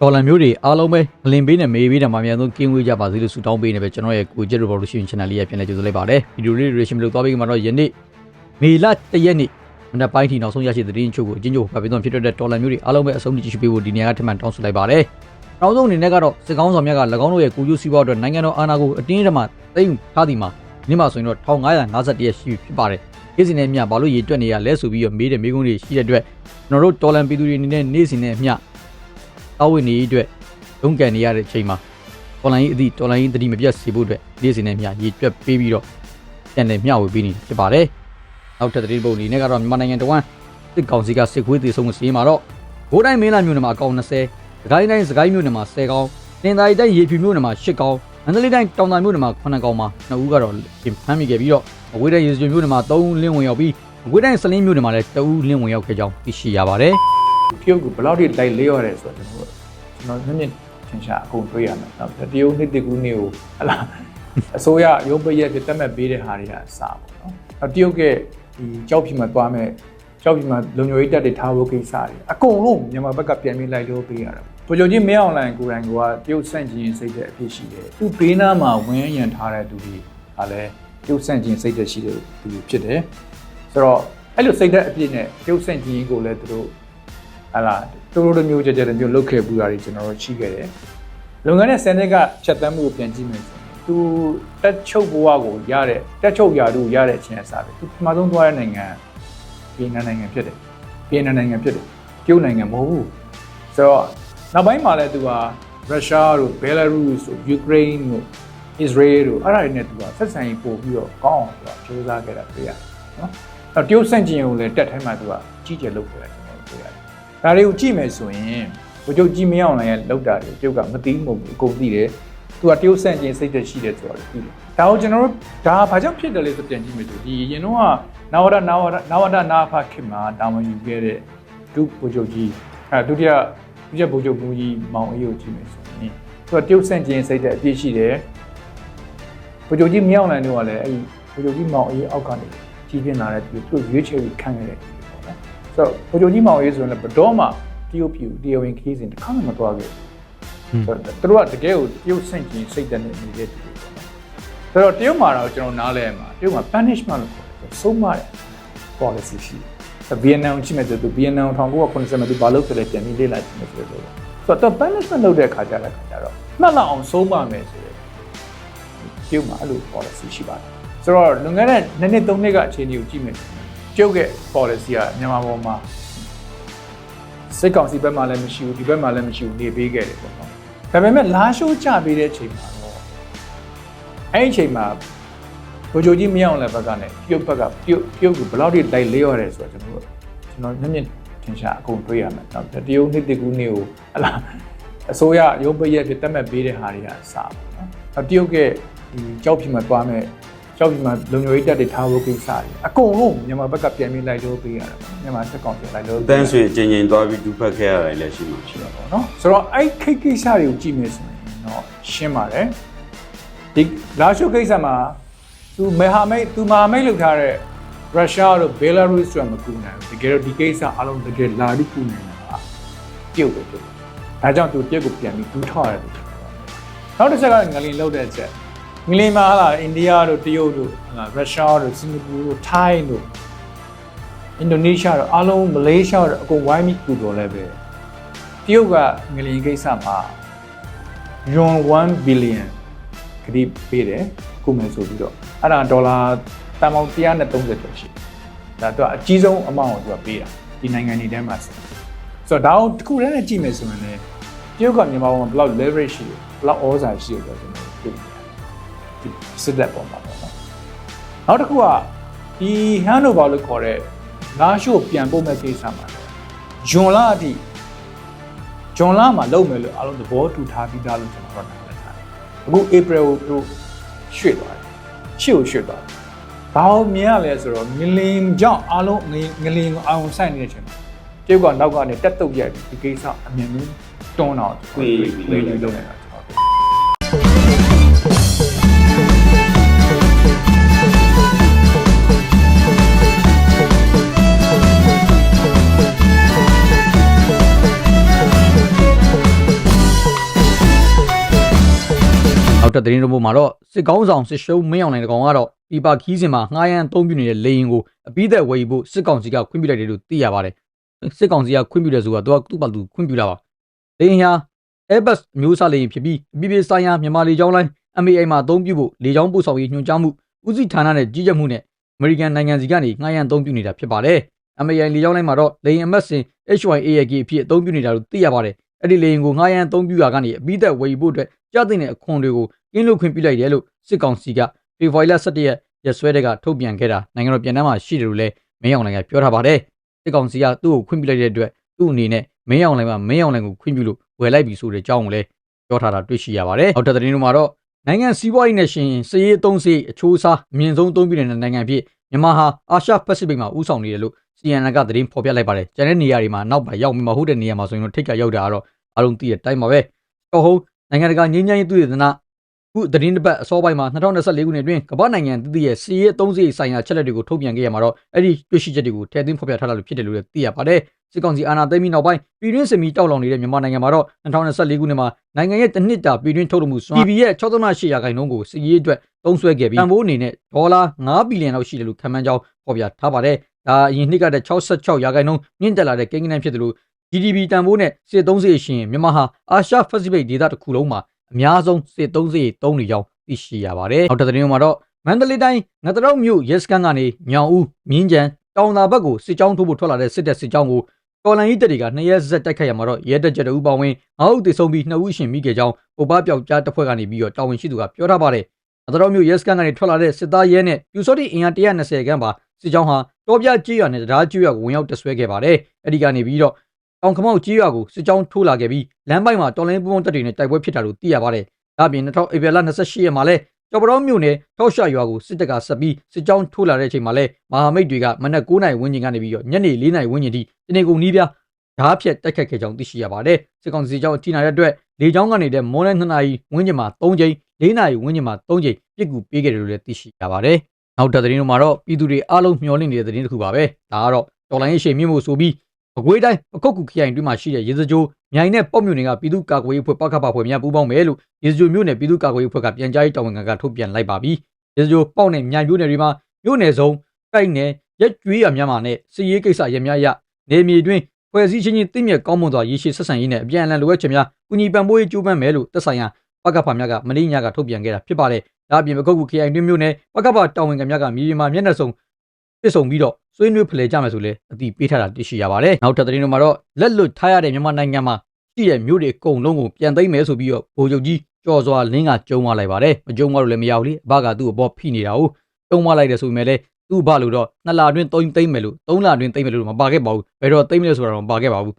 ဒေါ်လာမျိုးတွေအားလုံးပဲအလင်ပေးနဲ့မေးပေးတယ်မှာအများဆုံးကင်းဝေးကြပါစေလို့ဆုတောင်းပေးနေပဲကျွန်တော်ရဲ့ကိုကျက် revolution channel လေးရပြန်လဲကြိုဆိုလိုက်ပါတယ်ဗီဒီယိုလေးတွေရှင်မလို့သွားပြီးမှတော့ယနေ့မေလတရက်နေ့မနက်ပိုင်းထိနောက်ဆုံးရရှိတဲ့သတင်းချုပ်ကိုအချင်းချုပ်ဖတ်ပြီးတော့ဖြစ်တဲ့ဒေါ်လာမျိုးတွေအားလုံးပဲအဆုံးထိကြည့်ရှုပေးဖို့ဒီနေရာကထပ်မံတောင်းဆိုလိုက်ပါတယ်နောက်ဆုံးအနေနဲ့ကတော့စစ်ကောင်းဆောင်မြတ်က၎င်းတို့ရဲ့ကိုယူစီးပွားအတွက်နိုင်ငံတော်အာဏာကိုအတင်းအဓမ္မသိမ်းထားသည်မှာဒီမှာဆိုရင်တော့1551ရက်ရှိပြီဖြစ်ပါတယ်ဒီစီနဲ့မြဘာလို့ရေတွက်နေရလဲဆိုပြီးတော့မေးတဲ့မေးခွန်းတွေရှိတဲ့အတွက်ကျွန်တော်တို့တော်လန်ပြည်သူတွေအနေနဲ့နေ့စဉ်နဲ့အမျှ တောင်းဝင်နေအတွက်ရုန်းကန်နေရတဲ့အချိန်မှာတော်လန်ကြီးအသည့်တော်လန်ကြီးတတိမပြတ်စေဖို့အတွက်နေ့စဉ်နဲ့အမျှရေတွက်ပေးပြီးတော့ပြန်လည်မျှဝေပေးနေဖြစ်ပါတယ်နောက်ထပ်သတင်းပုံအနေနဲ့ကတော့မြန်မာနိုင်ငံတဝန်းစစ်ကောင်စီကစစ်ခွေးသေးဆုံးစီးမှာတော့ဘိုးတိုင်းမင်းလာမြို့နယ်မှာအကောင်20စကိုင်းတိုင်းစကိုင်းမြို့နယ်မှာ10ကောင်တင်သာရီတိုင်းရေဖြူမြို့နယ်မှာ10ကောင်မန္တလေးတိုင်းတောင်သာမြို့နယ်မှာ9ကောင်မှာ2ဦးကတော့ဖမ်းမိခဲ့ပြီးတော့အဝေးတိုင်းရေစကြိုမြို့နယ်မှာ3ဦးလင်းဝင်ရောက်ပြီးအဝေးတိုင်းစလင်းမြို့နယ်မှာလည်း2ဦးလင်းဝင်ရောက်ခဲ့ကြောင်းသိရှိရပါတယ် တရုတ်ကဘယ်လောက်ထိလိုက်လေးရတယ်ဆိုတော့ကျွန်တော်ကျွန်တော်မျက်မြင်ထင်ရှားအကုန်တွေ့ရမယ်။နောက်တရုတ်နှစ်တကူနေကိုဟလာအစိုးရရုံးပရက်ပြတ်မှတ်ပေးတဲ့ဟာတွေကအစားပေါ့နော်။နောက်တရုတ်ကဒီကြောက်ဖြီမှာသွားမဲ့ကြောက်ဖြီမှာလုံခြုံရေးတပ်တွေထားဖို့ကိစ္စတွေအကုန်လုံးမြန်မာဘက်ကပြန်ပြီးလိုက်လို့ပေးရတာ။ပိုလ်ကြီးမင်းအောင်လိုင်ကိုယ်တိုင်ကတရုတ်ဆန့်ကျင်စိတ်တဲ့အဖြစ်ရှိတယ်။သူဘေးနားမှာဝင်းရံထားတဲ့သူတွေကလည်းတရုတ်ဆန့်ကျင်စိတ်တဲ့ရှိတဲ့သူတွေဖြစ်တယ်။ဆိုတော့အဲ့လိုစိတ်တဲ့အဖြစ်နဲ့တရုတ်ဆန့်ကျင်ကိုလည်းသူတို့ ဟာလာတူတူတစ်မျိုးကြကြတစ်မျိုးလုတ်ခဲ့ပူတာတွေကျွန်တော်တို့ရှိခဲ့တယ်။လုပ်ငန်းရဲ့ဆယ်နှစ်ကဖြတ်သန်းမှုကိုပြန်ကြည့်မယ်ဆိုရင်သူတက်ချုပ်ဘဝကိုရတဲ့တက်ချုပ်ရာထူးရတဲ့အချိန်အစားပဲသူပထမဆုံးသွားတဲ့နိုင်ငံဗီယက်နမ်နိုင်ငံဖြစ်တယ်။ဗီယက်နမ်နိုင်ငံဖြစ်တယ်။ကျုပ်နိုင်ငံမဟုတ်ဘူး။ဆိုတော့နောက်ပိုင်းမှာလည်းသူကရုရှားတို့ဘယ်လာရုစ်တို့ယူကရိန်းတို့အစ္စရေးတို့အဲ့ဒါတွေနဲ့သူကဆက်ဆံရေးပို့ပြီးတော့ကောင်းအောင်သူကစူးစမ်းခဲ့တာတွေ့ရတယ်နော်။အဲ့တော့တရုတ်စန့်ကျင်ကိုလည်းတက်ထဲမှာသူကကြီးကျယ်လုပ်ခဲ့တာကျွန်တော်တို့တွေ့ရတယ် ဒါတွေကိုကြည့်မယ်ဆိုရင်ဘုချုပ်ကြည့်မအောင်လည်းလောက်တာတွေတရုတ်ကမသိမဟုတ်ဘူးအကုန်သိတယ်သူကတရုတ်ဆန့်ကျင်စိတ်သက်ရှိတယ်ဆိုတော့သိတယ်ဒါကိုကျွန်တော်တို့ဒါဘာကြောင့်ဖြစ်တယ်လဲဆိုပြန်ကြည့်မယ်ဆိုဒီရင်တော့ကနာဝရနာဝရနာဝရနာဖခင်မှာတာဝန်ယူခဲ့တဲ့ဒုဘုချုပ်ကြီးအဲဒုတိယဒုတိယဘုချုပ်ဘူးကြီးမောင်အေးကိုကြည့်မယ်ဆိုရင်သူကတရုတ်ဆန့်ကျင်စိတ်သက်အပြည့်ရှိတယ်ဘုချုပ်ကြီးမြောက်နိုင်တော့ကလည်းအဲ့ဒီဘုချုပ်ကြီးမောင်အေးအောက်ကနေကြီးပြင်းလာတဲ့သူသူရွေးချယ်ပြီးခံခဲ့တယ်ပေါ့နော် ဆိုတော့ဘိုးချုပ်ကြီးမောင်ရေးဆိုရင်လည်းဘတော်မှတရုတ်ပြည်တရားဝင်ခီးစဉ်တစ်ခါမှမသွားခဲ့ဘူးဆိုတော့သူတို့ကတကယ်ကိုတရုတ်ဆန့်ကျင်စိတ်တက်နေနေတဲ့သူတွေပေါ့နော်ဆိုတော့တရုတ်မှာတော့ကျွန်တော်နားလဲမှာတရုတ်မှာ punishment လို့ခေါ်တယ်ဆုံးမတယ် policy ရှိတယ်ဗီယက်နမ်ကိုကြည့်မယ်ဆိုသူဗီယက်နမ်1990မှာသူဘာလုပ်ခဲ့လဲပြန်ပြီးလေ့လာကြည့်မယ်ဆိုတော့ဆိုတော့ punishment လုပ်တဲ့ခါကြတဲ့ခါကြတော့မှတ်လောက်အောင်ဆုံးမမယ်ဆိုတော့တရုတ်မှာအဲ့လို policy ရှိပါတယ်ဆိုတော့လွန်ခဲ့တဲ့နှစ်နှစ်သုံးနှစ်ကအခြေအနေကိုကြည့်မယ်ဆိုရင် ကျုပ်ရဲ့ policy ကမြန်မာပေါ်မှာစိတ်ကောင်စီဘက်မှလည်းမရှိဘူးဒီဘက်မှလည်းမရှိဘူးနေပေးခဲ့တယ်ပေါ့နော်ဒါပေမဲ့လာရှိုးချပေးတဲ့အချိန်မှာတော့အဲ့ဒီအချိန်မှာဘိုဂျိုကြီးမရအောင်လည်းဘက်ကနဲ့ပြုတ်ဘက်ကပြုတ်ပြုတ်ကိုဘယ်လောက်ထိလိုက်လေးရတယ်ဆိုတော့ကျွန်တော်တို့ကျွန်တော်မျက်မြင်ထင်ရှားအကုန်တွေ့ရမယ်နော်တရုတ်နှစ်တကူနေကိုဟလာအစိုးရရုံးပရက်ပြတ်မှတ်ပေးတဲ့ဟာတွေကအစားပေါ့နော်တရုတ်ကဒီကြောက်ဖြီမှာသွားမဲ့ ကြောက်ပြီးမှလုံခြုံရေးတပ်တွေထားဖို့ကိစ္စတွေအကုန်လုံးမြန်မာဘက်ကပြန်ပြီးလိုက်လို့ပေးရတာပေါ့မြန်မာစစ်ကောင်စီလိုက်လို့တန်းဆွေအချင်းချင်းသွားပြီးဒူဖက်ခဲ့ရတယ်လည်းရှိမှာရှိတယ်ပေါ့နော်ဆိုတော့အဲ့ခိတ်ကိစ္စတွေကိုကြည့်မယ်ဆိုရင်တော့ရှင်းပါတယ်ဒီလာရှုကိစ္စမှာသူမဟာမိတ်သူမဟာမိတ်လုပ်ထားတဲ့ရုရှားတို့ဘယ်လာရုစ်တို့မကူနိုင်ဘူးတကယ်တော့ဒီကိစ္စအလုံးတကယ်လာပြီးကူနိုင်တာကပြုတ်ပဲပြုတ်ဒါကြောင့်သူပြုတ်ကိုပြန်ပြီးဒူးထောက်ရတယ်နောက်တစ်ချက်ကငလင်လောက်တဲ့အချက် ငလင်မှာဟာလာအိန္ဒိယတို့တရုတ်တို့ဟာလာရုရှားတို့စင်ကာပူတို့ထိုင်းတို့အင်ဒိုနီးရှားတို့အားလုံးမလေးရှားတို့အကုန်ဝိုင်းပြီးကူတော်လဲပဲတရုတ်ကငလျင်ကိစ္စမှာယွန်1ဘီလီယံခရီးပေးတယ်ကုမယ်ဆိုပြီးတော့အဲ့ဒါဒေါ်လာတန်ပေါင်း130ကျော်ရှိတယ်ဒါတော့အကြီးဆုံးအမောင်းကိုသူကပေးတာဒီနိုင်ငံတွေထဲမှာဆိုဆိုတော့ဒါကိုတစ်ခုတည်းနဲ့ကြည့်မယ်ဆိုရင်လည်းတရုတ်ကမြန်မာပေါ်မှာဘယ်လောက် leverage ရှိတယ်ဘယ်လောက်ဩဇာရှိတယ်ဆိုတော့ကျွန်တော်တွေ့တယ်ဒီ စစ်တပ်ပေါ်မှာပေါ့နော်နောက်တစ်ခုကဒီ handover လို့ခေါ်တဲ့လာရှို့ပြန်ပို့မဲ့ကိစ္စမှာယွန်လာအထိဂျွန်လာမှာလုပ်မယ်လို့အားလုံးသဘောတူထားပြီးသားလို့ကျွန်တော်တို့နားလည်ထားတယ်။အခု April ကိုသူရွှေ့သွားတယ်။ရှေ့ကိုရွှေ့သွားတယ်။ဘာလို့မြင်ရလဲဆိုတော့ငလင်ကြောင့်အားလုံးငလင်ကိုအောင်ဆိုင်နေတဲ့အချိန်မှာတရုတ်ကနောက်ကနေတက်တုတ်ရိုက်ပြီးဒီကိစ္စအမြင်မျိုးတွန်းတော့ခွေးခွေးလေးလုပ်နေတာကျွန်တော် နောက်ထပ်သတင်းတစ်ပုဒ်မှာတော့စစ်ကောင်းဆောင်စစ်ရှုံးမင်းအောင်လှိုင်တကောင်ကတော့ဒီပါခီးစင်မှာငှားရမ်းအသုံးပြုနေတဲ့လေရင်ကိုအပိသက်ဝယ်ယူဖို့စစ်ကောင်စီကခွင့်ပြုလိုက်တယ်လို့သိရပါတယ်စစ်ကောင်စီကခွင့်ပြုတယ်ဆိုတာသူကသူ့ဘာသူခွင့်ပြုလာပါလေရင်ဟာ Airbus အမျိုးအစားလေရင်ဖြစ်ပြီးအပြည်ပြည်ဆိုင်ရာမြန်မာလေကြောင်းလိုင်း MAI မှာအသုံးပြုဖို့လေကြောင်းပို့ဆောင်ရေးညွှန်ကြားမှုဦးစီးဌာနနဲ့ကြီးကြပ်မှုနဲ့အမေရိကန်နိုင်ငံစီကနေငှားရမ်းအသုံးပြုနေတာဖြစ်ပါတယ် MAI လေကြောင်းလိုင်းမှာတော့လေရင်အမတ်စင် HYAK အဖြစ်အသုံးပြုနေတာလို့သိရပါတယ်အဲ့ဒီလေရင်ကိုငှားရမ်းအသုံးပြုရာကနေအပိသက်ဝယ်ယူဖို့အတွက် ကြားသိတဲ့အခွန်တွေကိုကင်းလွတ်ခွင့်ပြုလိုက်တယ်လို့စစ်ကောင်စီကဖေဖော်ဝါရီလ17ရက်ရက်စွဲတဲ့ကထုတ်ပြန်ခဲ့တာနိုင်ငံတော်ပြည်ထမ်းမှာရှိတယ်လို့လည်းမင်းအောင်လှိုင်ကပြောထားပါတယ်စစ်ကောင်စီကသူ့ကိုခွင့်ပြုလိုက်တဲ့အတွက်သူ့အနေနဲ့မင်းအောင်လှိုင်မှာမင်းအောင်လှိုင်ကိုခွင့်ပြုလို့ဝယ်လိုက်ပြီဆိုတဲ့အကြောင်းကိုလည်းပြောထားတာတွေ့ရှိရပါတယ်နောက်ထပ်သတင်းတွေမှာတော့နိုင်ငံစီးပွားရေးနဲ့ရှင်စည်ရေးသုံးစီအချိုးအစားအမြင့်ဆုံးသုံးပြနေတဲ့နိုင်ငံဖြစ်မြန်မာဟာအာရှပစိဖိတ်မှာဦးဆောင်နေတယ်လို့ CNN ကသတင်းဖော်ပြလိုက်ပါတယ်ကျန်တဲ့နေရာတွေမှာနောက်ပါရောက်ပြီးမဟုတ်တဲ့နေရာမှာဆိုရင်တော့ထိတ်ကရောက်တာကတော့အားလုံးသိတဲ့အတိုင်းပါပဲတော့ဟုတ် နိုင်ငံတကာငြိမ်းချမ်းရေးသူရဒနာခုသတင်းတစ်ပတ်အစောပိုင်းမှာ2024ခုနှစ်အတွင်းကမ္ဘာနိုင်ငံတည်တည်ရဲ့စီးရဲသုံးစီဆိုင်ရာချက်လက်တွေကိုထုတ်ပြန်ခဲ့ရမှာတော့အဲ့ဒီတွေ့ရှိချက်တွေကိုထည့်သွင်းဖော်ပြထားတာလို့ဖြစ်တယ်လို့လည်းသိရပါတယ်စစ်ကောင်စီအာဏာသိမ်းပြီးနောက်ပိုင်းပြည်တွင်းစစ်မီတောက်လောင်နေတဲ့မြန်မာနိုင်ငံမှာတော့2024ခုနှစ်မှာနိုင်ငံရဲ့တစ်နှစ်တာပြည်တွင်းထုတ်လုပ်မှုစွမ်း PB ရဲ့6.8ရာခိုင်နှုန်းကိုစီးရဲအတွက်သုံးစွဲခဲ့ပြီးတန်ဖိုးအနေနဲ့ဒေါ်လာ9ဘီလီယံလောက်ရှိတယ်လို့ခန့်မှန်းကြောင်းဖော်ပြထားပါတယ်ဒါအရင်နှစ်ကတည်းက66ရာခိုင်နှုန်းမြင့်တက်လာတဲ့ကိန်းဂဏန်းဖြစ်တယ်လို့ GDP တန်ဖိုးနဲ့စစ်သုံးစစ်ရှင်မြန်မာဟာအာရှပစိဖိတ်ဒေသတစ်ခုလုံးမှာအများဆုံးစစ်သုံးစစ်သုံးနေကြောင်းသိရှိရပါတယ်နောက်တစ်သတင်းမှာတော့မန္တလေးတိုင်းငတရုတ်မြို့ရဲစခန်းကနေညောင်ဦးမြင်းကြံတောင်သာဘက်ကိုစစ်ကြောင်းထိုးဖို့ထွက်လာတဲ့စစ်တပ်စစ်ကြောင်းကိုတော်လန်ကြီးတပ်တွေကနှစ်ရက်ဆက်တိုက်ခိုက်ရမှာတော့ရဲတပ်ချက်တအူပေါင်းဝင်ငါးဦးသေဆုံးပြီးနှစ်ဦးရှင်မိခဲ့ကြောင်းပုပ္ပပြောက်ကြားတပ်ဖွဲ့ကနေပြီးတော့တာဝန်ရှိသူကပြောထားပါတယ်ငတရုတ်မြို့ရဲစခန်းကနေထွက်လာတဲ့စစ်သားရဲနဲ့ပြူစောတိအင်အား120ခန်းပါစစ်ကြောင်းဟာတော်ပြကြေးရွာနဲ့တရားကြေးရွာကိုဝင်ရောက်တဆွဲခဲ့ပါတယ်အဲ့ဒီကနေပြီးတော့ တောင်ခမောက်ကြေးရွာကိုစစ်ကြောင်းထိုးလာခဲ့ပြီးလမ်းပိုင်းမှာတော်လိုင်းပူပေါင်းတပ်တွေနဲ့တိုက်ပွဲဖြစ်တာလို့သိရပါတယ်ဒါ့အပြင်2000ဧပြီလ28ရက်မှာလဲကျော်ပတော်မြို့နယ်ထောက်ရှရွာကိုစစ်တပ်ကဆက်ပြီးစစ်ကြောင်းထိုးလာတဲ့အချိန်မှာလဲမဟာမိတ်တွေကမနက်9နာရီဝန်းကျင်ကနေပြီးတော့ညနေ4နာရီဝန်းကျင်ထိတနေကုန်နီးပြဓာတ်ဖြတ်တိုက်ခတ်ခဲ့ကြောင်းသိရှိရပါတယ်စစ်ကောင်စီကြောင်းအထိနာတဲ့အတွက်လေကြောင်းကနေတဲ့မွန်းလ2နာရီဝန်းကျင်မှာ3ကြိမ်4နာရီဝန်းကျင်မှာ3ကြိမ်ပြစ်ကူပေးခဲ့တယ်လို့လည်းသိရှိရပါတယ်နောက်တဲ့သတင်းတို့မှာတော့ပြည်သူတွေအားလုံးမျှော်လင့်နေတဲ့သတင်းတစ်ခုပါပဲဒါကတော့တော်လိုင်းရေးရှိန်မြင့်မှုဆိုပြီး အကွေးတိုင်းပကုတ်ကူခရိုင်တွင်းမှာရှိတဲ့ရေစကြိုးမြိုင်နဲ့ပေါ့မြို့နယ်ကပြည်သူ့ကာကွယ်ရေးအဖွဲ့ပကပဖွဲ့များပူးပေါင်းမယ်လို့ရေစကြိုးမြို့နယ်ပြည်သူ့ကာကွယ်ရေးအဖွဲ့ကပြန်ကြားရေးတာဝန်ခံကထုတ်ပြန်လိုက်ပါပြီရေစကြိုးပေါ့နဲ့မြိုင်မြို့နယ်တွေမှာမြို့နယ်စုံတိုက်နယ်ရက်ကျွေးရများမှာနဲ့စီရေးကိစ္စရများရနေမြေတွင်ဖွဲ့စည်းချင်းချင်းတင့်မြက်ကောင်းမွန်စွာရေရှည်ဆက်ဆံရေးနဲ့အပြန်အလှန်လိုအပ်ချက်များကုညီပံ့ပိုးရေးကြိုးပမ်းမယ်လို့သက်ဆိုင်ရာပကဖများကမင်းညကထုတ်ပြန်ခဲ့တာဖြစ်ပါတယ်ဒါအပြင်ပကုတ်ကူ KI တွင်းမြို့နယ်ပကဖတာဝန်ခံများကမြေပြင်မှာမျက်နှာစုံပြစ်ဆုံပြီးတော့ ဆွေးနွေးဖလှယ်ကြမယ်ဆိုလဲအတိပေးထားတာသိရှိရပါတယ်နောက်ထပ်သတင်းတွေမှာတော့လက်လွတ်ထားရတဲ့မြန်မာနိုင်ငံမှာရှိတဲ့မြို့တွေအကုန်လုံးကိုပြန်သိမ်းမယ်ဆိုပြီးတော့ဗိုလ်ချုပ်ကြီးကြော်စွာလင်းကကျုံသွားလိုက်ပါတယ်မကျုံသွားလို့လည်းမရဘူးလေအဘကသူ့အပေါ်ဖိနေတာဟုတ်ကျုံသွားလိုက်တယ်ဆိုပေမဲ့လည်းသူ့ဘလို့တော့နှစ်လအတွင်းသုံးသိမ့်မယ်လို့သုံးလအတွင်းသိမ့်မယ်လို့မပါခဲ့ပါဘူးဘယ်တော့သိမ့်မယ်ဆိုတာတော့မပါခဲ့ပါဘူး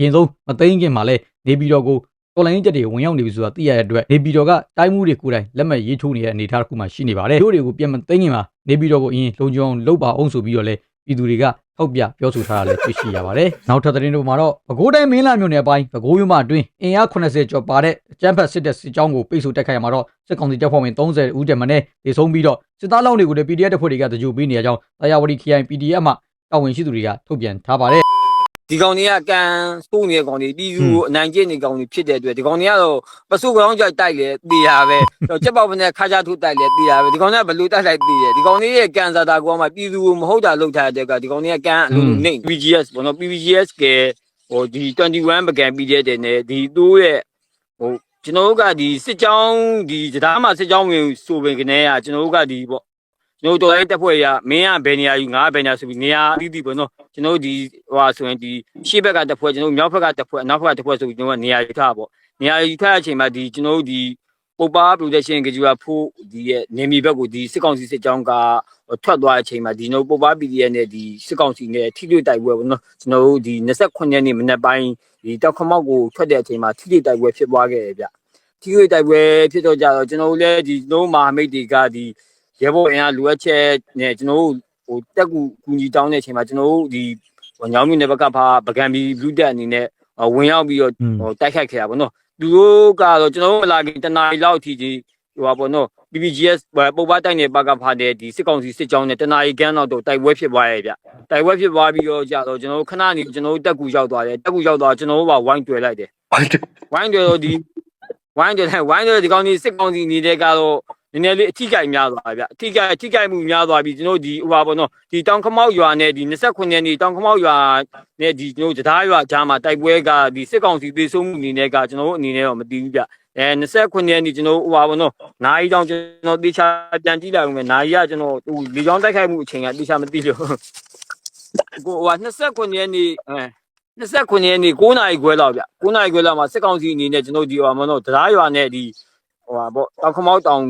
ရင်ဆုံးမသိမ့်ခင်မှာလဲနေပြည်တော်ကိုတော်လိုင်းချက်တွေဝင်ရောက်နေပြီဆိုတာသိရတဲ့အတွက်နေပြည်တော်ကတိုင်းမှုတွေကိုယ်တိုင်လက်မှတ်ရေးထိုးနေတဲ့အနေအထားတစ်ခုမှရှိနေပါတယ်တို့တွေကိုပြန်မသိမ့်ခင်မှာနေပြည်တော်ကိုအရင်လုံခြုံအောင်လုပ်ပါအောင်ဆိုပြီးတော့လဲ ပြည်သူတွေကထောက်ပြပြောဆိုထားတာလည်းသိရှိရပါတယ်နောက်ထပ်သတင်းတို့မှာတော့ပဲခူးတိုင်းမင်းလာမြို့နယ်ပိုင်းပဲခူးမြို့မှာအတွင်းအင်အား80ကျော်ပါတဲ့အကြမ်းဖက်စစ်တပ်စစ်ကြောင်းကိုပိတ်ဆို့တိုက်ခိုက်ရမှာတော့စစ်ကောင်စီတပ်ဖွဲ့ဝင်30ဦးတမနဲ့ဒေဆုံးပြီးတော့စစ်သားလောင်းတွေကိုလည်း PDF တပ်ဖွဲ့တွေကတကြိုပေးနေကြကြောင်းတာယာဝတီ KI PDF မှတာဝန်ရှိသူတွေကထုတ်ပြန်ထားပါတယ် ဒီကောင်တွေကကန်စိုးနေတဲ့ကောင်တွေပြည်သူကိုအနိုင်ကျင့်နေကောင်တွေဖြစ်တဲ့အတွက်ဒီကောင်တွေကတော့ပစုကောင်ကြောက်တိုက်လေတေးရပဲကြက်ပေါက်ပနဲ့ခါချထုတ်တိုက်လေတေးရပဲဒီကောင်တွေကဘလို့တိုက်လိုက်တေးတယ်ဒီကောင်တွေရဲ့ကန်စာတာကောမှပြည်သူကိုမဟုတ်တာလုပ်ထားတဲ့ကဒီကောင်တွေကကန်အလိုလိုနေ PGS ဘောနော် PGS ကဟိုဒီ21ပကံ PGS တဲ့နဲ့ဒီသူ့ရဲ့ဟိုကျွန်တော်တို့ကဒီစစ်ကြောင်းဒီတရားမှာစစ်ကြောင်းဝင်ဆိုပင်ကနေကကျွန်တော်တို့ကဒီပေါ့ ကျွန်တော်တို့တော်ရဲတက်ဖွဲ့ရမင်းကဘယ်နေရာယူငါကဘယ်နေရာဆိုပြီးနေရာအသီးသီးပေါ့နော်ကျွန်တော်တို့ဒီဟိုဟာဆိုရင်ဒီရှေ့ဘက်ကတစ်ဖွဲ့ကျွန်တော်တို့မြောက်ဘက်ကတစ်ဖွဲ့နောက်ဘက်ကတစ်ဖွဲ့ဆိုပြီးကျွန်တော်ကနေရာယူထားပေါ့နေရာယူထားတဲ့အချိန်မှာဒီကျွန်တော်တို့ဒီပုပ္ပါ protection ကကြွားဖို့ဒီရဲ့နေမီဘက်ကိုဒီစစ်ကောင်စီစစ်ကြောင်းကထွက်သွားတဲ့အချိန်မှာဒီကျွန်တော်ပုပ္ပါ PDF နဲ့ဒီစစ်ကောင်စီနဲ့ထိတွေ့တိုက်ပွဲပေါ့နော်ကျွန်တော်တို့ဒီ29ရက်နေ့မနေ့ပိုင်းဒီတောက်ခမောက်ကိုထွက်တဲ့အချိန်မှာထိတွေ့တိုက်ပွဲဖြစ်သွားခဲ့တယ်ဗျထိတွေ့တိုက်ပွဲဖြစ်တော့ကြတော့ကျွန်တော်တို့လည်းဒီကျွန်တော်မဟာမိတ်တွေကဒီ ရဲဘော်အင်အားလိုအပ်ချက်နဲ့ကျွန်တော်တို့ဟိုတက်ကူကူညီတောင်းတဲ့အချိန်မှာကျွန်တော်တို့ဒီဟိုညောင်းမြင့်တဲ့ဘက်ကဖာပကံဘီလူတက်အနေနဲ့ဝင်ရောက်ပြီးတော့ဟိုတိုက်ခိုက်ခဲ့တာပေါ့နော်သူတို့ကတော့ကျွန်တော်တို့မလာခင်တနားရီလောက်အထိဒီဟိုပါပေါ့နော် PPGS ပုပ္ပတိုက်နေဘက်ကဖာတဲ့ဒီစစ်ကောင်စီစစ်ကြောင်းနဲ့တနားရီကန်းတော့တိုက်ပွဲဖြစ်သွားရဲ့ဗျတိုက်ပွဲဖြစ်သွားပြီးတော့ကြာတော့ကျွန်တော်တို့ခဏနေကျွန်တော်တို့တက်ကူရောက်သွားတယ်တက်ကူရောက်သွားကျွန်တော်တို့ကဝိုင်းတွေ့လိုက်တယ်ဝိုင်းတွေ့တော့ဒီဝဝိုင်းတယ်ဝိုင်းတယ်ဒီကောင်ကြီးစစ်ကောင်စီနေတဲ့ကတော့ နည်းနည်းလေးအထိကြိုက်များသွားဗျအထိကြိုက်အထိကြိုက်မှုများသွားပြီကျွန်တော်ဒီဟိုပါဘောနော်ဒီတောင်ခမောက်ရွာနဲ့ဒီ29ရက်နေ့တောင်ခမောက်ရွာနဲ့ဒီကျွန်တော်တရားရွာကြားမှာတိုက်ပွဲကဒီစစ်ကောင်စီသေဆုံးမှုအနေနဲ့ကကျွန်တော်အနေနဲ့တော့မသိဘူးဗျအဲ29ရက်နေ့ကျွန်တော်ဟိုပါဘောနော်နိုင်ကြောင်ကျွန်တော်တေချာပြန်ကြည့်လိုက်ဦးမယ်နိုင်ရကျွန်တော်ဟိုလေကြောင်းတိုက်ခိုက်မှုအချိန်ကတေချာမသိလို့ကိုဟို29ရက်နေ့အဲ29ရက်နေ့9နာရီခွဲလောက်ဗျ9နာရီခွဲလောက်မှာစစ်ကောင်စီအနေနဲ့ကျွန်တော်ဒီဟိုပါဘောနော်တရားရွာနဲ့ဒီ ဟိုပါဘောတောင်ခမောက်တောင်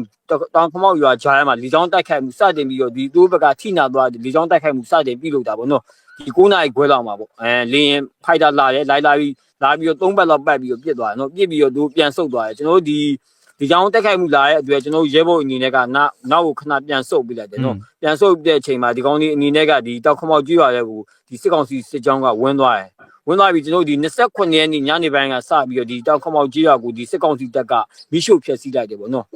တောင်ခမောက်ရွာကြားထဲမှာလေကြောင်းတိုက်ခိုက်မှုစတင်ပြီးတော့ဒီတိုးဘက်ကထိနာသွားတယ်လေကြောင်းတိုက်ခိုက်မှုစတင်ပြုလုပ်တာပေါ့နော်ဒီ9နာရီခွဲလောက်မှာပေါ့အဲလင်းရင်ဖိုက်တာလာတယ်လိုက်လာပြီးလာပြီးတော့3ဘက်လောက်ပတ်ပြီးတော့ပြစ်သွားတယ်နော်ပြစ်ပြီးတော့သူပြန်ဆုတ်သွားတယ်ကျွန်တော်တို့ဒီဒီကြောင်းတက်ခိုက်မှုလာတဲ့အတွက်ကျွန်တော်တို့ရဲဘော်အနေနဲ့ကနောက်နောက်ကိုခဏပြန်ဆုတ်ပြလိုက်တယ်နော်ပြန်ဆုတ်တဲ့အချိန်မှာဒီကောင်းလေးအနေနဲ့ကဒီတောက်ခမောက်ကျွေးရတဲ့ကိုဒီစစ်ကောင်စီစစ်ကြောင်းကဝင်းသွားတယ် ဝင်သွားပြီကျွန်တော်တို့ဒီ29ရက်နေ့ညနေပိုင်းကစပြီးတော့ဒီတောက်ခမောက်ကြီးရွာကိုဒီစစ်ကောင်စီတပ်ကမိရှုဖျက်ဆီးလိုက်တယ်ပေါ့နော်ဩ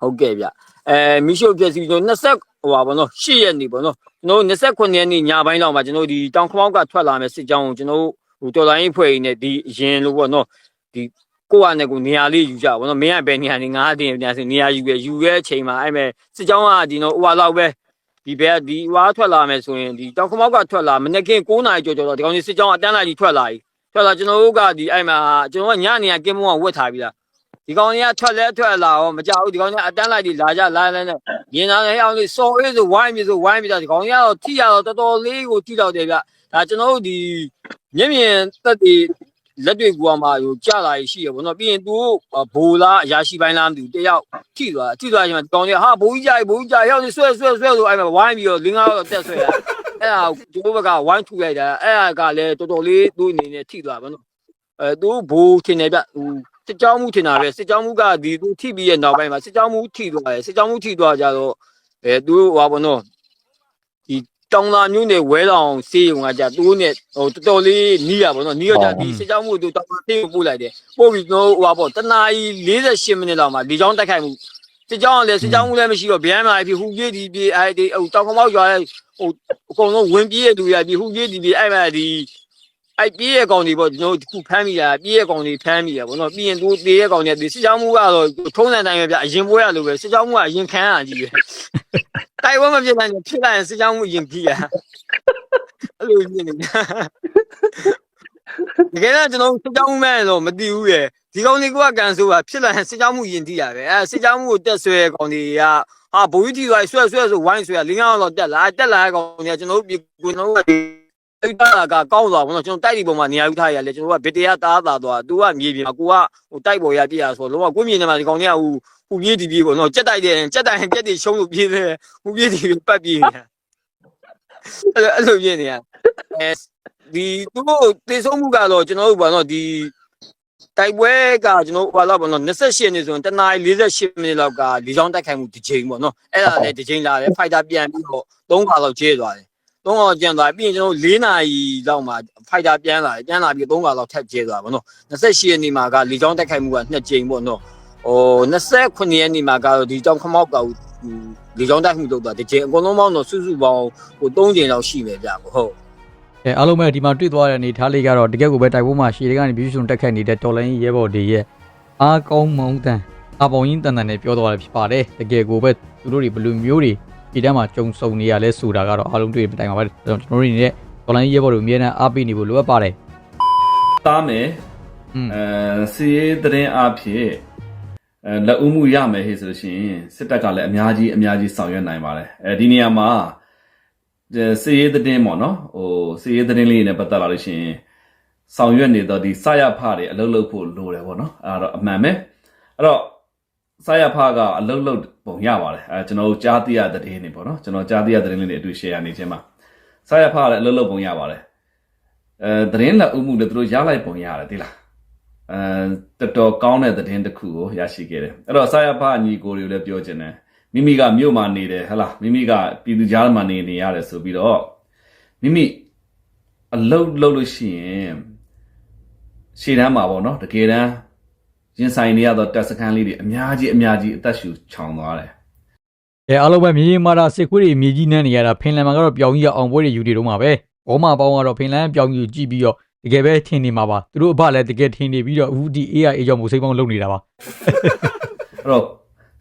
ဟုတ်ကဲ့ဗျအဲမိရှုပြည့်စီကျွန်တော်20ဟိုပါဘောနော်8ရက်နေ့ပေါ့နော်ကျွန်တော်29ရက်နေ့ညပိုင်းလောက်မှာကျွန်တော်ဒီတောင်ခမောက်ကထွက်လာမယ်စစ်ကြောင်းကိုကျွန်တော်ဟိုတော်လိုင်းဖွဲ့ရင်းနဲ့ဒီအရင်လို့ပေါ့နော်ဒီကိုကနဲ့ကိုနေရာလေးယူကြပေါ့နော်မင်းကဘယ်နေရာနေငါတင်ပြန်စီနေရာယူပဲယူရဲ့အချိန်မှာအဲ့မဲ့စစ်ကြောင်းကဒီနော်ဟိုပါလောက်ပဲ ဒီဘက်ဒီဟွာထွက်လာမယ်ဆိုရင်ဒီတောင်ခမောက်ကထွက်လာမနေ့က9နာရီကျော်ကျော်တော့ဒီကောင်ကြီးစစ်ကြောင်းအတန်းလိုက်ကြီးထွက်လာပြီထွက်လာကျွန်တော်တို့ကဒီအဲ့မှာကျွန်တော်ကညနေကကင်းမုံကဝတ်ထားပြီလားဒီကောင်ကြီးကထွက်လဲထွက်လာရောမကြောက်ဘူးဒီကောင်ကြီးကအတန်းလိုက်ဒီလာကြလာလဲနဲ့ရင်သားလေးအောင်လေးစော်ရေးဆိုဝိုင်းပြီဆိုဝိုင်းပြီတော့ဒီကောင်ကြီးကတော့ထိရတော့တော်တော်လေးကိုထိတော့တယ်ဗျဒါကျွန်တော်တို့ဒီမျက်မြင်သက်တည် လက်တွေ့ကူအောင်မှာဟိုကြလာရရှိရဘောနော်ပြီးရင်သူဘိုလားအရာရှိပိုင်းလားမသိဘူးတယောက်ထိသွားထိသွားချိန်မှာဒီကောင်ကြီးဟာဘိုးကြီးကြိုက်ဘိုးကြီးကြိုက်ရောက်နေဆွဲဆွဲဆွဲဆိုအဲ့မှာဝိုင်းပြီးတော့လင်းကားတော့တက်ဆွဲရအဲ့ဒါဒီဘက်ကဝိုင်းထူလိုက်တာအဲ့ဒါကလည်းတော်တော်လေးသူ့အနေနဲ့ထိသွားဘောနော်အဲသူဘိုးထင်တယ်ဗျဟိုစစ်ကြောင်းမှုထင်တာပဲစစ်ကြောင်းမှုကဒီသူထိပြီးရဲ့နောက်ပိုင်းမှာစစ်ကြောင်းမှုထိသွားတယ်စစ်ကြောင်းမှုထိသွားကြတော့အဲသူဟွာဘောနော်ဒီ တောင်လာမျိုးနဲ့ဝဲလောင်စေးရုံကကြသူနဲ့ဟိုတော်တော်လေးနီးရပါတော့နီးရကြဒီစစ်ကြောင်းမှုသူတောင်လာစေးကိုပို့လိုက်တယ်ပို့ပြီးတော့ဟွာဘောတနာရီ48မိနစ်လောက်မှာဒီကြောင်းတက်ခိုက်မှုစစ်ကြောင်းကလည်းစစ်ကြောင်းမှုလည်းမရှိတော့ဗျမ်းမှာဖြစ်ဟူပြေးဒီပြေးအဲဒီဟိုတောင်ကမောက်ရွာရဲ့ဟိုအကုန်လုံးဝင်ပြေးရသူရဒီဟူပြေးဒီပြေးအဲ့မှာဒီအဲ့ပြေးရဲ့ကောင်တွေပေါ့ကျွန်တော်တို့ခုဖမ်းမိတာပြေးရဲ့ကောင်တွေဖမ်းမိတာပေါ့နော်ပြီးရင်သူတေးရဲ့ကောင်တွေဒီစစ်ကြောင်းမှုကတော့ထုံးစံတိုင်းပဲဗျအရင်ပွဲရလို့ပဲစစ်ကြောင်းမှုကအရင်ခံရကြီးပဲ တိုက်ပွဲမဖြစ်နိုင်ရင်ဖြစ်လိုက်ရင်စစ်ကြောင်းမှုအရင်ကြီးရအဲ့လိုဖြစ်နေတာတကယ်တော့ကျွန်တော်စစ်ကြောင်းမှုမဲ့တော့မသိဘူးရယ်ဒီကောင်တွေကကန်ဆိုတာဖြစ်လိုက်ရင်စစ်ကြောင်းမှုယင်တီးတာပဲအဲစစ်ကြောင်းမှုကိုတက်ဆွဲကောင်တွေကဟာဘိုးကြီးတီသွားဆွဲဆွဲဆိုဝိုင်းဆွဲလင်းအောင်တော့တက်လာတက်လာကောင်တွေကကျွန်တော်တို့ပြည်ကျွန်တော်တို့ကအဲ့ဒါကကောင်းသွားဘောနော်ကျွန်တော်တိုက်ဒီပုံမှာနေရာယူထားရလေကျွန်တော်ကဗီတီယာတားတာသွားသူကမြေပြင်မှာကိုကဟိုတိုက်ပေါ်ရပြရဆိုလုံးဝကိုမြေနေမှာဒီကောင်ကြီးကဟို ဟိုပြေးဒီပြေးပေါ့နော်ကြက်တိုက်တယ်ကြက်တိုက်ရင်ကြက်တွေရှုံးလို့ပြေးတယ်ဟိုပြေးဒီပြေးပတ်ပြေးနေအဲ့အဲ့လိုပြေးနေရအဲဒီသူတို့တေဆုံးမှုကတော့ကျွန်တော်တို့ဘောနော်ဒီတိုက်ပွဲကကျွန်တော်ဘာလို့ဘောနော်28နှစ်ဆိုရင်တနာရီ48မိနစ်လောက်ကဒီကြောင်းတိုက်ခိုက်မှုတစ်ချိန်ပေါ့နော်အဲ့ဒါလည်းတစ်ချိန်လာတယ်ဖိုက်တာပြန်ပြီးတော့၃ခါလောက်ကျဲသွားတယ်သုံးကောင်ကျန်သွားပြီးရင်ကျွန်တော်၄နာရီလောက်မှာဖိုက်တာပြန်လာတယ်ပြန်လာပြီးသုံးကောင်လောက်ထပ်ကျဲသွားပါတော့28ရက်နေ့မှာကလေကြောင်းတက်ခိုက်မှုကနှစ်ကြိမ်ပေါ့နော် ဟို29ရက်နေ့မှာကတော့ဒီကြောင်ခမောက်ကလေကြောင်းတက်မှုလုပ်တာဒီကြိမ်အကုန်လုံးပေါင်းတော့စုစုပေါင်းဟို3ကြိမ်လောက်ရှိမယ်ဗျဟုတ်အဲအားလုံးပဲဒီမှာတွေ့သွားတဲ့အနေထားလေးကတော့တကယ်ကိုပဲတိုက်ပွဲမှာရှည်တွေကနေဘီရှုံတက်ခတ်နေတဲ့တော်လိုင်းရဲဘော်တွေရဲ့အားကောင်းမောင်းတန်အပေါင်းရင်းတန်တန်နဲ့ပြောသွားတာဖြစ်ပါတယ်တကယ်ကိုပဲသူတို့တွေဘယ်လိုမျိုးတွေဒီတန်းမှာကြုံဆုံနေရလဲဆိုတာကတော့အားလုံးတွေ့တဲ့တိုင်ပါပဲကျွန်တော်တို့နေတဲ့တော်လိုင်းရဲဘော်တွေအများနဲ့အားပေးနေဖို့လိုအပ်ပါတယ်သားမယ်อืมအဲစီရေးသတင်းအဖြစ် အဲလက်ဦးမှုရမယ်ဟေ့ဆိုလို့ရှိရင်စစ်တပ်ကလည်းအများကြီးအများကြီးဆောင်ရွက်နိုင်ပါတယ်အဲဒီနေရာမှာအဲစီရေးသတင်းပေါ့နော်ဟိုစီရေးသတင်းလေးနဲ့ပတ်သက်လာလို့ရှိရင်ဆောင်ရွက်နေတော့ဒီစရဖတွေအလုပ်လုပ်ဖို့လိုတယ်ပေါ့နော်အဲဒါတော့အမှန်ပဲအဲ့တော့စရဖကအလုပ်လုပ်ပုံရပါတယ်အဲကျွန်တော်တို့ကြားသိရတဲ့သတင်းတွေပေါ့နော်ကျွန်တော်ကြားသိရတဲ့သတင်းလေးတွေအတူ share နေခြင်းပါစရဖကလည်းအလုပ်လုပ်ပုံရပါတယ်အဲသတင်းလက်ဦးမှုလည်းသူတို့ရလိုက်ပုံရတယ်ဒီလား အဲတော်တော်ကောင်းတဲ့သတင်းတစ်ခုကိုရရှိခဲ့တယ်အဲ့တော့ဆာယဖအညီကိုတွေကိုလည်းပြောချင်တယ်မိမိကမြို့မှာနေတယ်ဟဟလားမိမိကပြည်သူကြားမှာနေနေရတယ်ဆိုပြီးတော့မိမိအလုတ်လုပ်လို့ရှိရင်ရှေ့တန်းမှာပေါ့နော်တကယ်တမ်းရင်ဆိုင်နေရတော့တက်စကန်လေးတွေအများကြီးအများကြီးအသက်ရှူချောင်သွားတယ်အဲအားလုံးပဲမြေကြီးမာတာစစ်ခွေးတွေမြေကြီးနှမ်းနေရတာဖင်လန်မှာကတော့ပြောင်းကြီးအောင်ပွဲတွေယူနေတော့မှာပဲဘောမပေါင်းကတော့ဖင်လန်ပြောင်းကြီးကိုကြည့်ပြီးတော့ တကယ်ပဲထင်နေမှာပါသူတို့အဘလည်းတကယ်ထင်နေပြီးတော့အခုဒီ AI အကြောင်းမို့စိတ်ပေါင်းလုပ်နေတာပါအဲ့တော့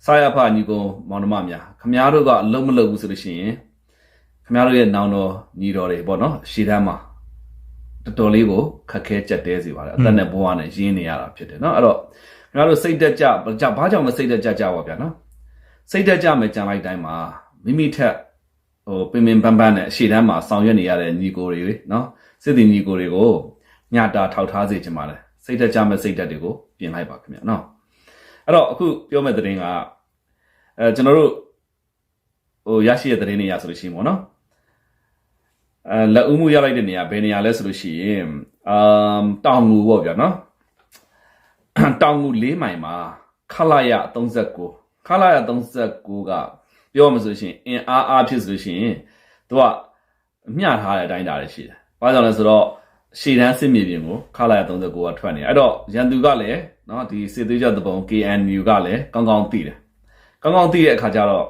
စာရဖညီကုံမောင်နှမများခမားတို့ကအလုံးမလုံးဘူးဆိုလို့ရှိရင်ခမားတို့ရဲ့နောင်တော်ညီတော်တွေပေါ့နော်ရှေ့တန်းမှာတော်တော်လေးကိုခက်ခဲကြက်တဲစေပါတယ်အသက်နဲ့ဘဝနဲ့ရင်းနေရတာဖြစ်တယ်နော်အဲ့တော့ခမားတို့စိတ်တက်ကြကြဘာကြောင့်မစိတ်တက်ကြကြပါဗျာနော်စိတ်တက်ကြမယ်ကြံလိုက်တိုင်းမှာမိမိထက် ဟိုပင်ပင်ပန်းပန်းနဲ့ရှေ့တန်းမှာဆောင်ရွက်နေရတဲ့ညီကိုတွေနော်စစ်တီညီကိုတွေကိုညတာထောက်ထားစေချင်ပါတယ်စိတ်တက်ကြမယ်စိတ်တက်တွေကိုပြင်လိုက်ပါခင်ဗျာနော်အဲ့တော့အခုပြောမယ့်သတင်းကအဲကျွန်တော်တို့ဟိုရရှိတဲ့သတင်းတွေရဆိုလို့ရှိရင်ပေါ့နော်အဲလက်ဦးမှုရလိုက်တဲ့နေရာဘယ်နေရာလဲဆိုလို့ရှိရင်အမ်တောင်ငူပေါ့ဗျာနော်တောင်ငူ၄မိုင်မှာခလာရ39ခလာရ39က ပြောမှဆိုရှင်အင်အားအားဖြစ်ဆိုရှင်သူကမျှထားတဲ့အတိုင်းတာတွေရှိတယ်။ဘာကြောင့်လဲဆိုတော့ရှေ့တန်းစစ်မြေပြင်ကိုခလာရ39ကထွက်နေတယ်။အဲ့တော့ရန်သူကလည်းနော်ဒီစစ်သွေးကြသပုံ KNU ကလည်းကောင်းကောင်းသိတယ်။ကောင်းကောင်းသိတဲ့အခါကျတော့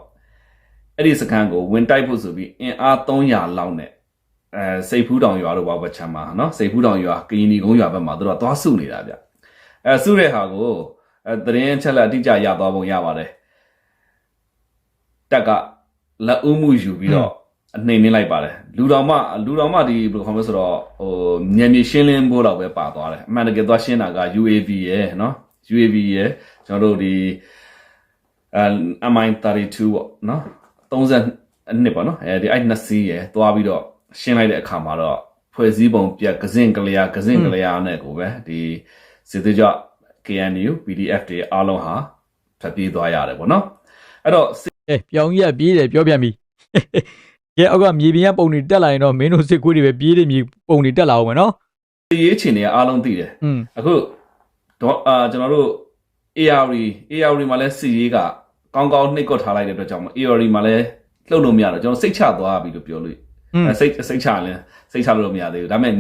အဲ့ဒီစကန်ကိုဝင်တိုက်ဖို့ဆိုပြီးအင်အား300လောက်နဲ့အဲစိတ်ဖူးတောင်ရွာတို့ဘာဘချမ်းမှာနော်စိတ်ဖူးတောင်ရွာကရင်နီကုန်းရွာဘက်မှာသူတို့ကသွားစုနေတာဗျ။အဲစုတဲ့ဟာကိုအဲသတင်းချက်လက်အတိအကျရသွားပုံရပါတယ်။ တက်ကလက်ဦးမှုယူပြီးတော့အနှိမ်နှင်းလိုက်ပါတယ်လူတော်မလူတော်မဒီဘယ်လိုခေါ်မလဲဆိုတော့ဟိုညံမြေရှင်းလင်းဖို့တော့ပဲပါသွားတယ်အမှန်တကယ်သွားရှင်းတာက UAV ရယ်နော် UAV ရယ်ကျွန်တော်တို့ဒီအဲ MI32 ပေါ့နော်30အနှစ်ပေါ့နော်အဲဒီအဲ့နှစ်စီးရယ်သွားပြီးတော့ရှင်းလိုက်တဲ့အခါမှာတော့ဖွဲ့စည်းပုံပြက်ကစင်ကလျာကစင်ကလျာနဲ့ကိုပဲဒီစစ်သေးကြ KNU PDF တွေအားလုံးဟာဖျက်ပြေးသွားရတယ်ပေါ့နော်အဲ့တော့ အဲပြောင်းရက်ပြေးတယ်ပြောပြန်ပြီရဲအောက်ကမြေပြင်ကပုံတွေတက်လာရင်တော့မင်းတို့စစ်ကွေးတွေပဲပြေးတယ်မြေပုံတွေတက်လာအောင်မယ်နော်ရေးချင်နေအားလုံးသိတယ်အခုတော့အာကျွန်တော်တို့ ARD ARD မှာလဲစီရေးကကောင်းကောင်းနှိပ်ကွက်ထားလိုက်တဲ့အတွက်ကြောင့် ARD မှာလဲလှုပ်လို့မရတော့ကျွန်တော်စိတ်ချသွားပြီလို့ပြောလို့စိတ်စိတ်ချလဲစိတ်ချလို့မရသေးဘူးဒါပေမဲ့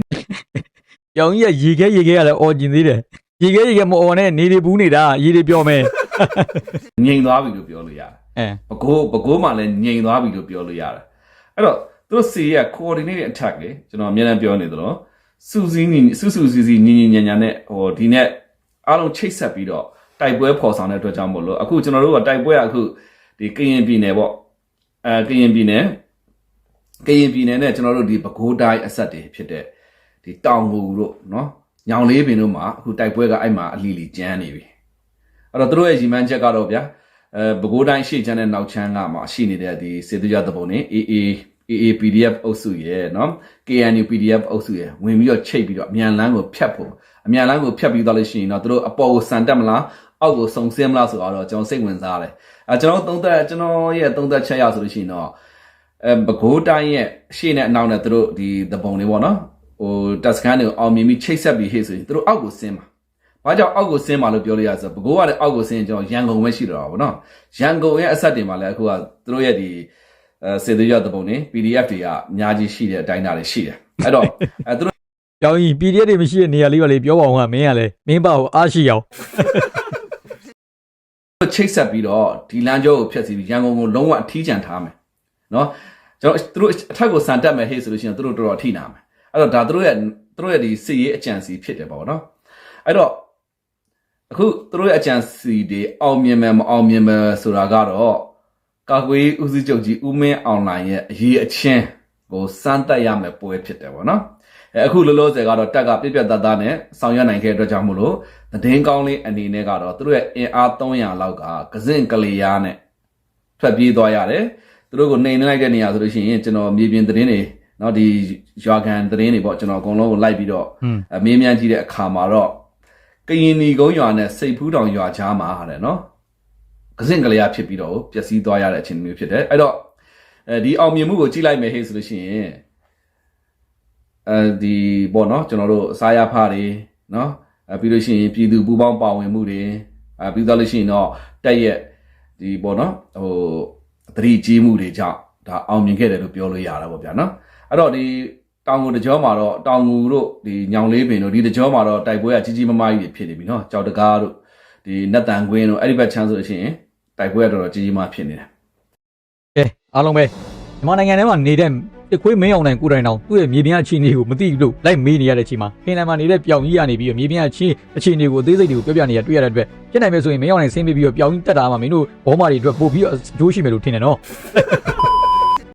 ပြောင်းကြီးကရေခဲရေခဲကလည်းအော်ကျင်သေးတယ်ရေခဲရေခဲမအော်နဲ့နေတွေဘူးနေတာရေတွေပြောမယ်ငြိမ်သွားပြီလို့ပြောလို့ရတယ် အဲပကိုးပကိုးမှလည်းငြိမ်သွားပြီလို့ပြောလို့ရတယ်အဲ့တော့သူတို့စီရဲ့ coordinated attack လေကျွန်တော်အများအားပြောနေသလိုစူးစီးညီစူးစူးစီးစီးညီညီညာညာနဲ့ဟိုဒီနဲ့အားလုံးချိတ်ဆက်ပြီးတော့တိုက်ပွဲဖော်ဆောင်တဲ့အတွက်ကြောင့်မို့လို့အခုကျွန်တော်တို့ကတိုက်ပွဲကအခုဒီကရင်ပြည်နယ်ပေါ့အဲကရင်ပြည်နယ်ကရင်ပြည်နယ်နဲ့ကျွန်တော်တို့ဒီပဲခူးတိုင်းအဆက်တွေဖြစ်တဲ့ဒီတောင်ငူတို့နော်ညောင်လေးပင်တို့မှာအခုတိုက်ပွဲကအဲ့မှာအလီလီကျန်းနေပြီအဲ့တော့သူတို့ရဲ့ရည်မှန်းချက်ကတော့ဗျာ အဲပဲခူးတိုင်းရှေ့ချမ်းတဲ့နောက်ချမ်းကမှာရှိနေတဲ့ဒီစေသူရသဘုံနေ AA AA PDF အုပ်စုရဲ့နော် KNU PDF အုပ်စုရဲ့ဝင်ပြီးတော့ချိတ်ပြီးတော့အမြန်လန်းကိုဖြတ်ဖို့အမြန်လန်းကိုဖြတ်ပြီးသွားလို့ရှိရင်တော့သူတို့အပေါ်ကိုစံတက်မလားအောက်ကိုစုံစင်းမလားဆိုတော့ကျွန်တော်စိတ်ဝင်စားတယ်အဲကျွန်တော်သုံးသက်ကျွန်တော်ရဲ့သုံးသက်ချက်ရဆိုလို့ရှိရင်တော့အဲပဲခူးတိုင်းရဲ့ရှေ့နဲ့အနောက်နဲ့သူတို့ဒီသဘုံတွေပေါ့နော်ဟိုတက်စကန်တွေကိုအောင်မြင်ပြီးချိတ်ဆက်ပြီးဟေ့ဆိုရင်သူတို့အောက်ကိုဆင်းမှာ။ ဘာကြောင့်အောက်ကိုဆင်းมาလို့ပြောလို့ရဆိုတော့ဘကိုးကလည်းအောက်ကိုဆင်းရင်ကျွန်တော်ရန်ကုန်ပဲရှိတော့တာပေါ့နော်။ရန်ကုန်ရဲ့အဆက်တွေမှာလည်းအခုကသူတို့ရဲ့ဒီအဲစေတရသဘုံနေ PDF တွေကအများကြီးရှိတဲ့အတိုင်းအတာတွေရှိတယ်။အဲ့တော့အဲသူတို့ပြောင်းကြီး PDF တွေမရှိတဲ့နေရာလေးပါလေပြောပါအောင်ကမင်းကလည်းမင်းပါကိုအားရှိအောင်ချိတ်ဆက်ပြီးတော့ဒီလမ်းကြောကိုဖျက်ဆီးပြီးရန်ကုန်ကိုလုံးဝအထီးကျန်ထားမယ်။နော်။ကျွန်တော်သူတို့အထက်ကိုစံတက်မယ်ဟေ့ဆိုလို့ရှိရင်သူတို့တော်တော်အထီးနာမယ်။အဲ့တော့ဒါသူတို့ရဲ့သူတို့ရဲ့ဒီစစ်ရေးအကြံစီဖြစ်တယ်ပေါ့နော်။အဲ့တော့ အခုသူတို့ရဲ့အကြံစီတွေအောင်မြင်မယ်မအောင်မြင်မယ်ဆိုတာကတော့ကာကွယ်ဦးစီးချုပ်ကြီးဦးမင်းအောင်လိုင်ရဲ့အရေးအချင်းကိုစမ်းတက်ရမယ်ပွဲဖြစ်တယ်ပေါ့နော်အခုလောလောဆယ်ကတော့တက်ကပြပြတတ်တာနဲ့ဆောင်ရွက်နိုင်ခဲ့အတွက်ကြောင့်မို့လို့သတင်းကောင်းလေးအနေနဲ့ကတော့သူတို့ရဲ့အင်အား300လောက်ကကစင့်ကလေးယားနဲ့ထွက်ပြေးသွားရတယ်သူတို့ကိုနှိမ်နှိုက်တဲ့နေရာဆိုလို့ရှိရင်ကျွန်တော်မြေပြင်သတင်းတွေနော်ဒီရွာကန်သတင်းတွေပေါ့ကျွန်တော်အကုန်လုံးကိုလိုက်ပြီးတော့မေးမြန်းကြည့်တဲ့အခါမှာတော့ ကရင်နီကုန်းရွာနဲ့စိတ်ဖူးတောင်ရွာချားမှာတဲ့နော်ကစင့်ကလေးရဖြစ်ပြီးတော့ပျက်စီးသွားရတဲ့အခြေအနေမျိုးဖြစ်တယ်အဲ့တော့အဲဒီအောင်မြင်မှုကိုကြည့်လိုက်မယ်ဟေ့ဆိုလို့ရှိရင်အဲဒီပေါ့နော်ကျွန်တော်တို့အစားရဖတွေနော်အဲပြီးလို့ရှိရင်ပြည်သူပူးပေါင်းပါဝင်မှုတွေအဲပြီးတော့လို့ရှိရင်တော့တက်ရက်ဒီပေါ့နော်ဟိုသတိကြီးမှုတွေကြောင့်ဒါအောင်မြင်ခဲ့တယ်လို့ပြောလို့ရတာပေါ့ဗျာနော်အဲ့တော့ဒီ တောင်ငူတကြောမှာတော့တောင်ငူတို့ဒီညောင်လေးပင်တို့ဒီတကြောမှာတော့တိုက်ပွဲကကြီးကြီးမားမားကြီးတွေဖြစ်နေပြီနော်ကြောက်တကားတို့ဒီနတ်တန်ကွင်းတို့အဲ့ဒီဘက်ချမ်းဆိုလို့ရှိရင်တိုက်ပွဲကတော်တော်ကြီးကြီးမားဖြစ်နေတယ်ကဲအားလုံးပဲမြန်မာနိုင်ငံထဲမှာနေတဲ့တခွေးမင်းအောင်နိုင်ကိုယ်တိုင်တောင်သူ့ရဲ့မြေပြင်အခြေအနေကိုမသိဘူးလို့လိုက်မေးနေရတဲ့အချိန်မှာဟင်းလန်မှာနေတဲ့ပြောင်ကြီးကနေပြီးတော့မြေပြင်အခြေအခြေအနေကိုအသေးစိတ်တွေကိုပြောပြနေရတွေ့ရတဲ့အတွက်ဖြစ်နိုင်မယ်ဆိုရင်မင်းအောင်နိုင်ဆင်းပြီးပြီးတော့ပြောင်ကြီးတက်တာမှမင်းတို့ဘောမာတွေအတွက်ပို့ပြီးတော့အကျိုးရှိမယ်လို့ထင်တယ်နော်